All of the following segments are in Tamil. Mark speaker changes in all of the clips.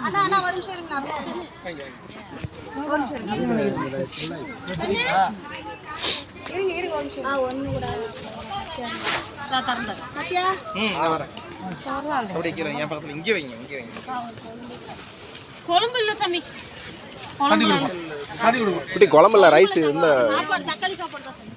Speaker 1: அண்ணா அண்ணா ஒரு நிமிஷம் இருங்க இருங்க இருங்க ஒரு நிமிஷம் ஆ ஒன்று கூட சரி. தரேன் சத்யா
Speaker 2: ம் நான் வரேன் அப்படியே கீழே என் பக்கத்தில் இங்கே வைங்க இங்கே வைங்க
Speaker 3: குழம்பு இல்ல தம்பி
Speaker 4: இப்படி குழம்புல ரைஸ் இந்த
Speaker 3: தக்காளி சாப்பாடு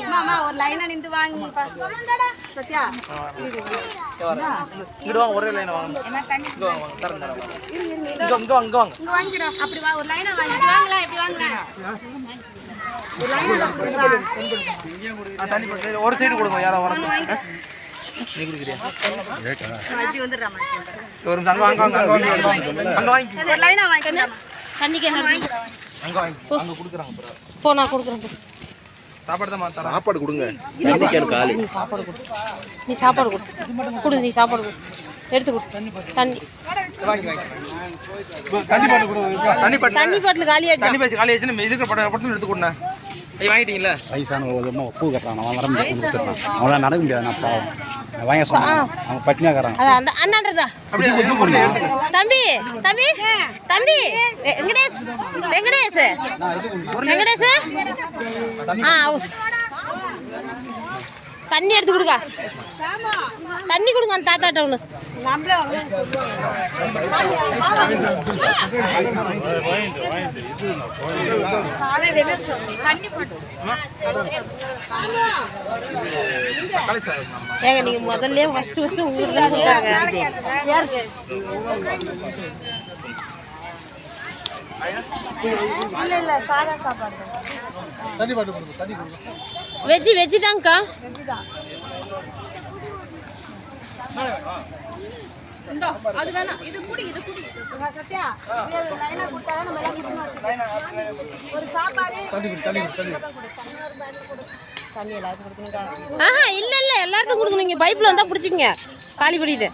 Speaker 1: மாமா ஒரு லைனா நின்று வாங்கி சத்யா.
Speaker 2: இங்கிட்டு வாங்க ஒரே லைன் வாங்க. இங்க வாங்க வாங்க தரேன் தரேன் வாங்க. இங்க இங்க வாங்க இங்க வாங்க.
Speaker 3: இங்க வாங்கிடா அப்படி வா ஒரு லைனா வாங்கிட்டு வாங்கலாம் இப்படி வாங்கலாம்.
Speaker 2: ஆ, தண்ணி போட்டு ஒரு சைடு கொடுங்க யாரோ நீ குடிக்கிறியா? ஒரு அங்க வாங்க அங்க வாங்க அங்க வாங்க. அங்க வாங்கி.
Speaker 1: ஒரு லைனா வாங்கி
Speaker 3: தண்ணிக்கு என்ன இருக்கு?
Speaker 2: அங்க வாங்கி அங்க கொடுக்குறாங்க bro.
Speaker 3: போ நான் கொடுக்குறேன் போ.
Speaker 2: சாப்பாடு தான்
Speaker 4: சாப்பாடு கொடுங்க.
Speaker 3: நீ சாப்பாடு கொடு. நீ சாப்பாடு கொடு. கொடு நீ சாப்பாடு கொடு. எடுத்து கொடு. தண்ணி
Speaker 2: வாங்கி வாங்கி. தண்ணி
Speaker 3: பாட்டில் காலி ஆயிடுச்சா
Speaker 2: தண்ணி பாய்ச்சி காலி ஆயிடுச்சு இதுக்கு படம் எடுத்து கொடுண்ணா வாங்கிட்டீங்களா
Speaker 5: வயசான ஒரு பூ கட்டுறான் அவன் வர முடியாது கொடுத்துட்றான் அவனால் நடக்க முடியாது நான் பாவம் நான் வாங்க சொன்னேன். அவன் பட்டினியாக்காரன்.
Speaker 3: அதான் அந்த அண்ணான்றதா
Speaker 2: அப்படியே கொஞ்சம் கொடுங்க
Speaker 3: தம்பி தம்பி தம்பி வெங்கடேஷ் வெங்கடேஷ். வெங்கடேஷ்? ஆ. தண்ணி எடுத்து கொடுங்க தண்ணி கொடுங்க அந்த
Speaker 2: தாத்தா டவுனு
Speaker 3: ஏங்க நீங்க முதல்ல ஃபர்ஸ்ட் ஃபர்ஸ்ட் ஊர் தான் கொடுத்தாங்க யாருக்கு வெஜ்ஜி வெஜ்ஜி தாங்க்கா
Speaker 1: சத்யா இப்படியே ஒரு லைனா கொடுத்தாதான் நம்ம எல்லாம் இது பண்ணுவோம். ஒரு சாப்பாடு
Speaker 3: ஆஹா இல்ல இல்ல எல்லாருக்கும் கொடுக்கணும். நீங்க பைப்ல வந்தா பிடிச்சிங்க காலி பண்ணிட்டு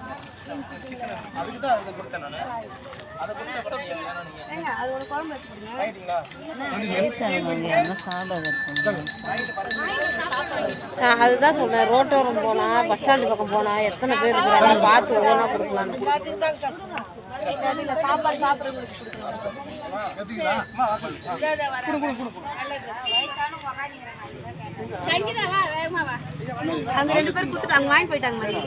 Speaker 1: ஏங்க, அது ஒரு குழம்பு வச்சுக்கோங்க
Speaker 3: நான் அதுதான் சொன்னேன். ரோட்டோரம் போனா பஸ் ஸ்டாண்டு பக்கம் போனா எத்தனை பேர் இருக்கிறாங்க? பார்த்து ஒவ்வொன்றா கொடுக்கலான்னு
Speaker 1: இல்ல சாப்பாடு அங்க ரெண்டு பேரும் கொடுத்துட்டு அங்க வாங்கி போயிட்டாங்க மாதிரி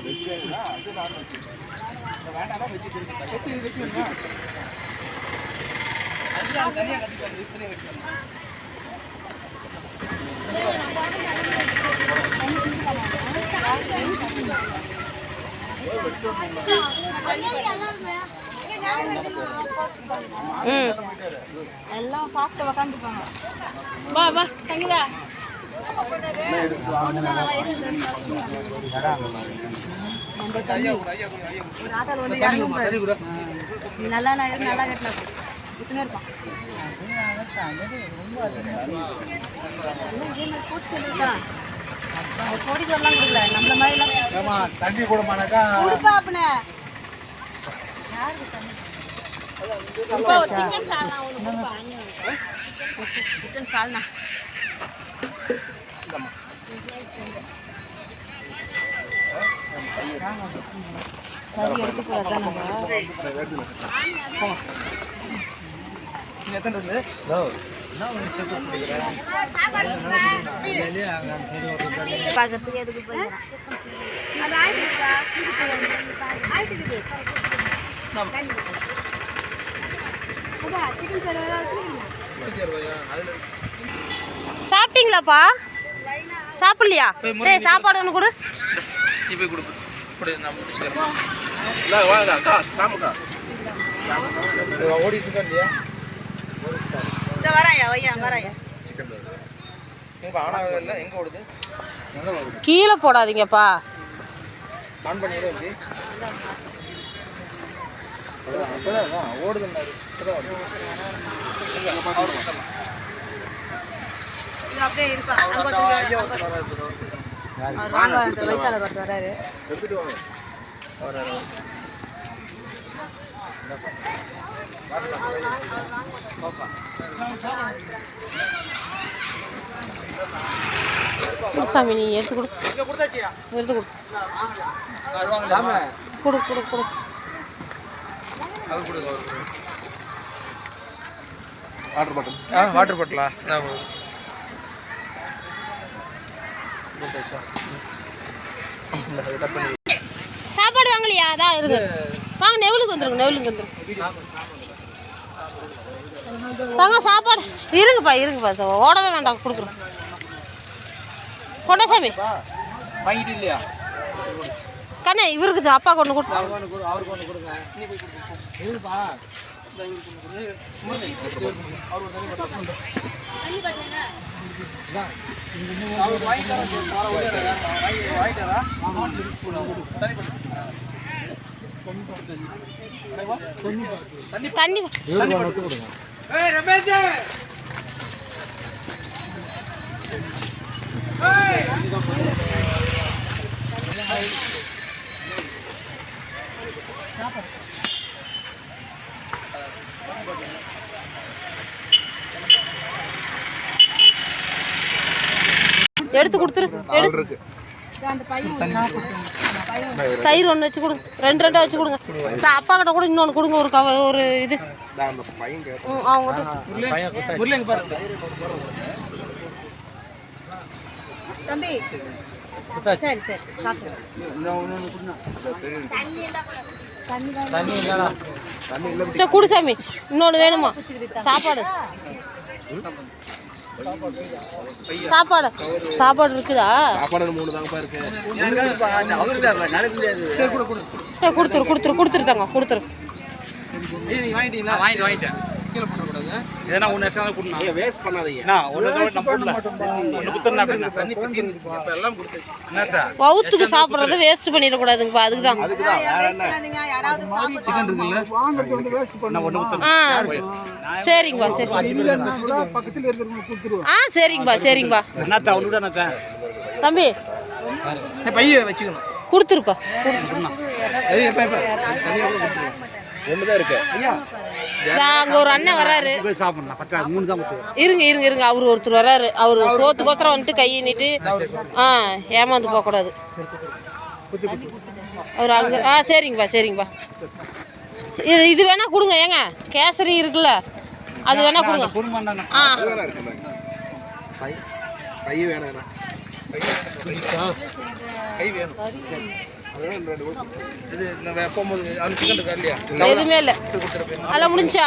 Speaker 1: எல்லாம் சாப்பிட்டு உக்காந்துப்பாங்க
Speaker 3: வா வா தங்கிதா
Speaker 1: ஒரு ஆட்டோல வந்து இறங்கும் பாரு. நீ நல்லா நான் இருந்து நல்லா கட்டல இத்தனை இருப்பான். கோடிக்கு வரலாம் கொடுக்கல நம்மள மாதிரி எல்லாம்
Speaker 2: தண்ணி
Speaker 1: கொடுப்பா அப்பனே.
Speaker 3: சிக்கன் சால்னா ஒன்று
Speaker 1: சிக்கன் சால்னா கறி எடுத்துக்கூடாது
Speaker 2: நீ எத்தனை
Speaker 1: எதுக்கு போயிடலாம் அது
Speaker 3: சாப்பிட்டீங்களாப்பா? சாப்பிடலையா? டேய் சாப்பாடு ஒன்று கொடு.
Speaker 2: நீ போய் கொடு கொடு நான் முடிச்சுக்கிறேன். இல்லை வாங்க அக்கா சாமுக்கா. ஓடிட்டு இருக்கா இல்லையா
Speaker 1: இந்த வராயா வையா வராயா.
Speaker 3: கீழே போடாதீங்கப்பா.
Speaker 2: ஆன் பண்ணிடுறேன் எப்படி? அதான் அப்பதான் ஓடுது.
Speaker 1: அப்படியே அவர் வாங்க அந்த வயசாளர் ஒருத்தர் வராரு.
Speaker 3: சாமி நீ எடுத்து கொடு. எடுத்து கொடு. கொடு கொடு கொடு.
Speaker 4: Water bottle.
Speaker 2: ஆ வாட்டர் பாட்டிலா? நான்
Speaker 3: சாப்பாடு வாங்கலையா? அதான் இருக்கு. வாங்க நெவலுக்கு வந்துருங்க நெவலுக்கு வந்துருங்க. தாங்க சாப்பாடு. இருங்கப்பா இருங்கப்பா. ஓடவே வேண்டாம் கொடுக்குறோம். கொண்டசாமி.
Speaker 2: வாங்கிட்டு இல்லையா
Speaker 3: கண்ணே இவருக்கு அப்பா கொண்டு கொடு தண்ணி வா. எடுத்து கொடுத்துரு. எடுத்து தயிர் ஒன்று வச்சு கொடுங்க. ரெண்டு ரெண்டா வச்சு கொடுங்க. அப்பா கிட்ட கூட இன்னொன்று கொடுங்க. ஒரு கவ ஒரு இது.
Speaker 2: பாருங்க
Speaker 1: தம்பி. சரி சரி. சாப்பிடுங்க
Speaker 3: குடு சாமி. இன்னொன்று வேணுமா? சாப்பாடு. சாப்பாடு. சாப்பாடு இருக்குதா?
Speaker 4: சாப்பாடு மூணு தாங்கப்பா இருக்கு.
Speaker 3: சரி கொடுத்துரு கொடுத்துரு கொடுத்துரு தாங்க கொடுத்துரு.
Speaker 2: வாங்கிட்டீங்களா? வாங்கிட்டு வாங்கிட்டேன். கீழே போடக்கூடாது.
Speaker 5: எதனா ஒன்று எக்ஸ்ட்ரா கொடுனா
Speaker 4: நீங்க வேஸ்ட் பண்ணாதீங்க.
Speaker 5: என்ன ஒன்று நம்ம போடல ஒன்று குத்துறா அப்படின்னா
Speaker 2: தண்ணி பத்தி இருந்துச்சு. இப்ப எல்லாம் கொடுத்தாச்சு
Speaker 5: என்னத்தா?
Speaker 3: வவுத்துக்கு சாப்பிட்றத வேஸ்ட் பண்ணிடக்கூடாதுங்கப்பா அதுக்கு தான்
Speaker 4: அதுக்குதான் வேற என்ன?
Speaker 1: பண்ணாதீங்க? யாராவது சாப்பிட்டு
Speaker 5: நான் ஒன்று குத்துறேன்
Speaker 3: ஆ சரிங்கப்பா சரி. ஆ சரிங்கப்பா சரிங்கப்பா.
Speaker 5: என்னத்தா ஒன்று விட என்னத்தா?
Speaker 3: தம்பி
Speaker 2: பைய வச்சுக்கணும்.
Speaker 3: கொடுத்துருப்பா. கொடுத்துரு.
Speaker 2: அது எப்ப எப்ப தண்ணி
Speaker 3: அங்கே ஒரு அண்ணன் வராரு இருங்க இருங்க இருங்க. அவர் ஒருத்தர் வராரு அவர் சோத்து கோத்திரம் வந்துட்டு கையை நீட்டு ஆ ஏமாந்து போகக்கூடாது. அவர் அங்கே ஆ சரிங்கப்பா சரிங்கப்பா. இது இது வேணா கொடுங்க ஏங்க. கேசரி இருக்குல்ல அது வேணா கொடுங்க. ஆ.
Speaker 2: கை வேணும். இது இருக்கா இல்லையா?
Speaker 3: எதுவுமே இல்லை. அதெல்லாம் முடிஞ்சா?